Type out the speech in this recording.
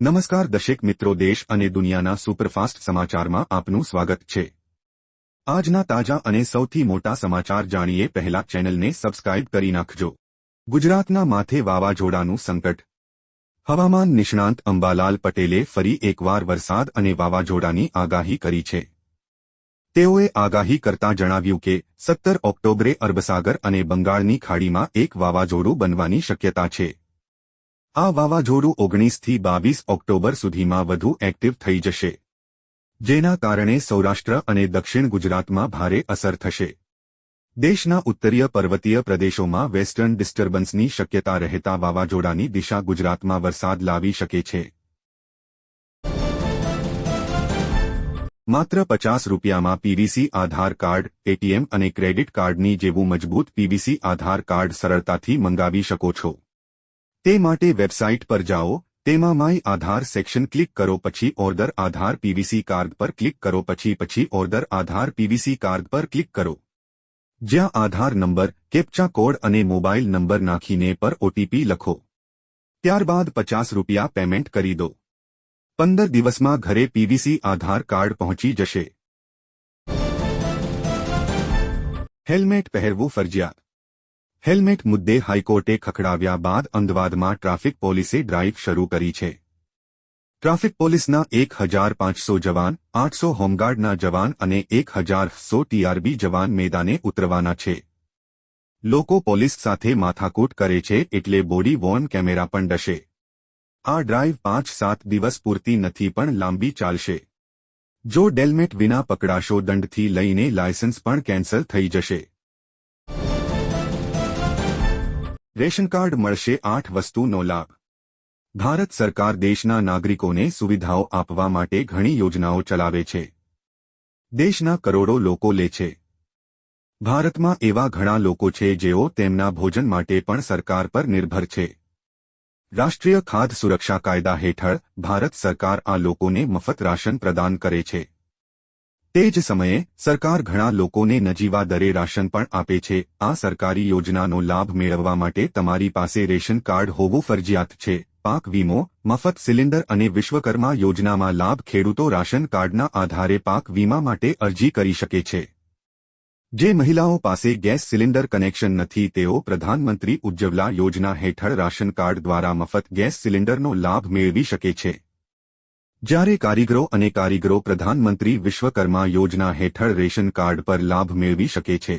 નમસ્કાર દશેક મિત્રો, દેશ અને દુનિયાના સુપરફાસ્ટ સમાચારમાં આપનું સ્વાગત છે. આજના તાજા અને સૌથી મોટા સમાચાર જાણીએ પહેલા ચેનલને સબસ્ક્રાઇબ કરી નાખજો. ગુજરાતના માથે વાવાઝોડાનું સંકટ. હવામાન નિષ્ણાંત અંબાલાલ પટેલે ફરી એકવાર વરસાદ અને વાવાઝોડાની આગાહી કરી છે. તેઓએ આગાહી કરતા જણાવ્યું કે, સત્તર ઓક્ટોબરે અરબસાગર અને બંગાળની ખાડીમાં એક વાવાઝોડું બનવાની શક્યતા છે. આ વાવાઝોડું ઓગણીસથી બાવીસ ઓક્ટોબર સુધીમાં વધુ એક્ટિવ થઈ જશે. જેના કારણે સૌરાષ્ટ્ર અને દક્ષિણ ગુજરાતમાં ભારે અસર થશે. દેશના ઉત્તરીય પર્વતીય પ્રદેશોમાં વેસ્ટર્ન ડિસ્ટર્બન્સની શક્યતા રહેતા વાવાઝોડાની દિશા ગુજરાતમાં વરસાદ લાવી શકે છે. માત્ર પચાસ રૂપિયામાં પીવીસી આધાર કાર્ડ, એટીએમ અને ક્રેડિટ કાર્ડની જેવું મજબૂત પીવીસી આધાર કાર્ડ સરળતાથી મંગાવી શકો છો. તે માટે વેબસાઇટ પર જાઓ, તેમાં માય આધાર સેક્શન ક્લિક કરો પછી ઓર્ડર આધાર પીવીસી કાર્ડ પર ક્લિક કરો પછી પછી ઓર્ડર આધાર પીવીસી કાર્ડ પર ક્લિક કરો. જ્યાં આધાર નંબર, કેપ્ચા કોડ અને મોબાઈલ નંબર નાખીને પર ઓટીપી લખો. ત્યારબાદ પચાસ રૂપિયા પેમેન્ટ કરી દો. પંદર દિવસમાં ઘરે પીવીસી આધાર કાર્ડ પહોંચી જશે. હેલ્મેટ પહેરવું ફરજિયાત. હેલ્મેટ મુદ્દે હાઈકોર્ટે ખખડાવ્યા બાદ અમદાવાદમાં ટ્રાફિક પોલીસે ડ્રાઇવ શરૂ કરી છે. ટ્રાફિક પોલીસના એક હજાર પાંચસો જવાન, આઠસો હોમગાર્ડના જવાન અને એક હજાર સો ટીઆરબી જવાન મેદાને ઉતરવાના છે. લોકો પોલીસ સાથે માથાકૂટ કરે છે એટલે બોડી વોર્ન કેમેરા પણ ડશે આ ડ્રાઇવ પાંચ સાત દિવસ પૂરતી નથી પણ લાંબી ચાલશે. જો ડેલ્મેટ વિના પકડાશો દંડથી લઈને લાયસન્સ પણ કેન્સલ થઈ જશે. રેશન કાર્ડ મળશે આઠ વસ્તુનો લાભ. ભારત સરકાર દેશના નાગરિકોને સુવિધાઓ આપવા માટે ઘણી યોજનાઓ ચલાવે છે. દેશના કરોડો લોકો લે છે. ભારતમાં એવા ઘણા લોકો છે જેઓ તેમના ભોજન માટે પણ સરકાર પર નિર્ભર છે. રાષ્ટ્રીય ખાદ્ય સુરક્ષા કાયદા હેઠળ ભારત સરકાર આ લોકોને મફત રાશન પ્રદાન કરે છે. તે જ સમયે, સરકાર ઘણા લોકોને નજીવા દરે રાશન પણ આપે છે. આ સરકારી યોજનાનો લાભ મેળવવા માટે તમારી પાસે રેશન કાર્ડ હોવું ફરજિયાત છે. પાક વીમો, મફત સિલિન્ડર અને વિશ્વકર્મા યોજનામાં લાભ ખેડૂતો રાશન કાર્ડના આધારે પાક વીમા માટે અરજી કરી શકે છે. જે મહિલાઓ પાસે ગેસ સિલિન્ડર કનેક્શન નથી, તેઓ પ્રધાનમંત્રી ઉજ્જવલા યોજના હેઠળ રાશન કાર્ડ દ્વારા મફત ગેસ સિલિન્ડરનો લાભ મેળવી શકે છે. જ્યારે કારીગરો અને કારીગરો પ્રધાનમંત્રી વિશ્વકર્મા યોજના હેઠળ રેશન કાર્ડ પર લાભ મેળવી શકે છે.